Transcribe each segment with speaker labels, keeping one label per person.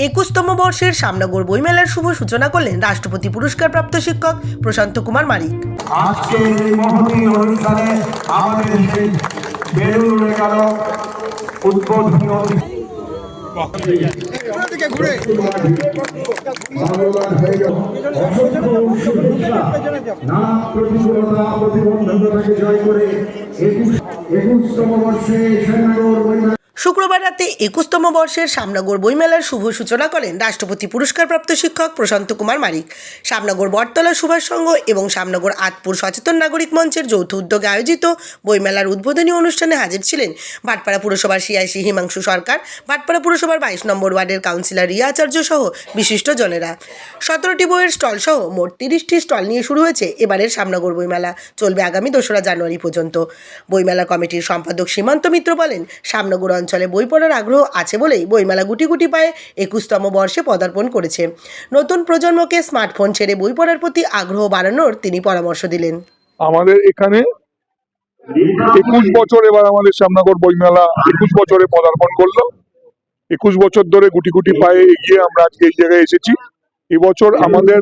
Speaker 1: একুশতম বর্ষের সামনগর বইমেলার শুভ সূচনা করলেন রাষ্ট্রপতি পুরস্কারপ্রাপ্ত শিক্ষক প্রশান্ত কুমার মারিক
Speaker 2: আজকে এই মহতী অনুষ্ঠানে আমাদের সেই বেলুন গেল উদ্বোধনী অতি- ভাগ্যবান হয়ে গেল। অসংখ্য উৎসব নানা প্রতিকূলতা প্রতিবন্ধকতাকে জয় করে একুশতম বর্ষে
Speaker 1: শুক্রবার রাতে একুশতম বর্ষের সামনগর বইমেলার শুভ সূচনা করেন রাষ্ট্রপতি পুরস্কারপ্রাপ্ত শিক্ষক প্রশান্ত কুমার মারিক সামনগর বটতলা সুভাষ সংঘ এবং সামনগর আতপুর সচেতন নাগরিক মঞ্চের যৌথ উদ্যোগে আয়োজিত বইমেলার উদ্বোধনী অনুষ্ঠানে হাজির ছিলেন ভাটপাড়া পুরসভার সিআইসি হিমাংশু সরকার ভাটপাড়া পুরসভার বাইশ নম্বর ওয়ার্ডের কাউন্সিলর রিয়া আচার্য সহ বিশিষ্ট জনেরা। সতেরোটি বইয়ের স্টল সহ মোট তিরিশটি স্টল নিয়ে শুরু হয়েছে এবারের সামনগর বইমেলা। চলবে আগামী দোসরা জানুয়ারি পর্যন্ত। বইমেলা কমিটির সম্পাদক সীমান্ত মিত্র বলেন সামনগর অঞ্চলে বই পড়ার আগ্রহ আছে বলেই বইমেলা গুটি গুটি পায়ে একুশতম বর্ষে পদার্পণ করেছে। নতুন প্রজন্মকে স্মার্টফোন ছেড়ে বই পড়ার প্রতি আগ্রহ বাড়ানোর তিনি পরামর্শ দিলেন।
Speaker 3: আমাদের এখানে একুশ বছর এবার আমাদের শ্যামনগর বইমেলা একুশ বছরে পদার্পণ করল। একুশ বছর ধরে গুটি গুটি পায়ে এগিয়ে আমরা আজকে এই জায়গায় এসেছি। এবছর আমাদের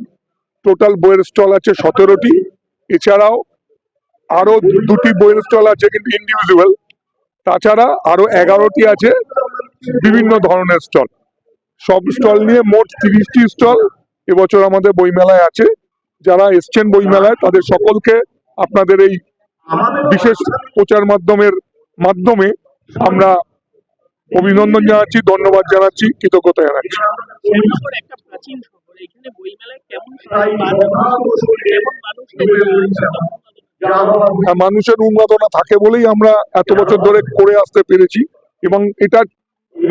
Speaker 3: টোটাল বইয়ের স্টল আছে সতেরোটি। এছাড়াও আরও দুটি বইয়ের স্টল আছে কিন্তু ইন্ডিভিজুয়াল তাছাড়া আরও এগারোটি আছে বিভিন্ন ধরনের স্টল। সব স্টল নিয়ে মোট তিরিশটি স্টল এবছর আমাদের বইমেলায় আছে। যারা এসছেন বইমেলায়, তাদের সকলকে আপনাদের এই বিশেষ প্রচার মাধ্যমের মাধ্যমে আমরা অভিনন্দন জানাচ্ছি, ধন্যবাদ জানাচ্ছি, কৃতজ্ঞতা জানাচ্ছি।
Speaker 4: বইমেলায় কেমন
Speaker 3: মানুষের উন্মাদনা থাকে বলেই আমরা এত বছর ধরে করে আসতে পেরেছি। এবং এটা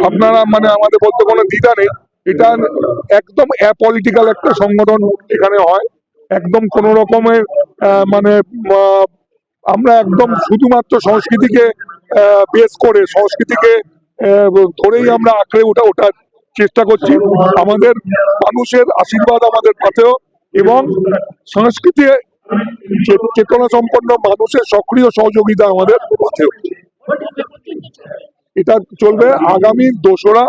Speaker 3: আপনারা মানে আমাদের বলতে কোনো দ্বিধা নেই। এটা একদম অ্যাপলিটিক্যাল একটা সংগঠন এখানে হয়। একদম কোন রকমের মানে আমরা একদম শুধুমাত্র সংস্কৃতিকে বেস করে, সংস্কৃতিকে ধরেই আমরা আঁকড়ে ওঠা, ওঠার চেষ্টা করছি। আমাদের মানুষের আশীর্বাদ আমাদের পাথেও এবং সংস্কৃতি চেতনা সম্পন্ন মানুষের সক্রিয় সহযোগিতা আমাদের পথে এটা চলবে আগামী দোসরা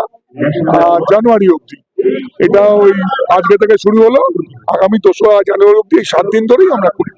Speaker 3: জানুয়ারি অবধি। এটা ওই আজকে থেকে শুরু হলো। আগামী দোসরা জানুয়ারি অবধি সাত দিন ধরেই আমরা করি।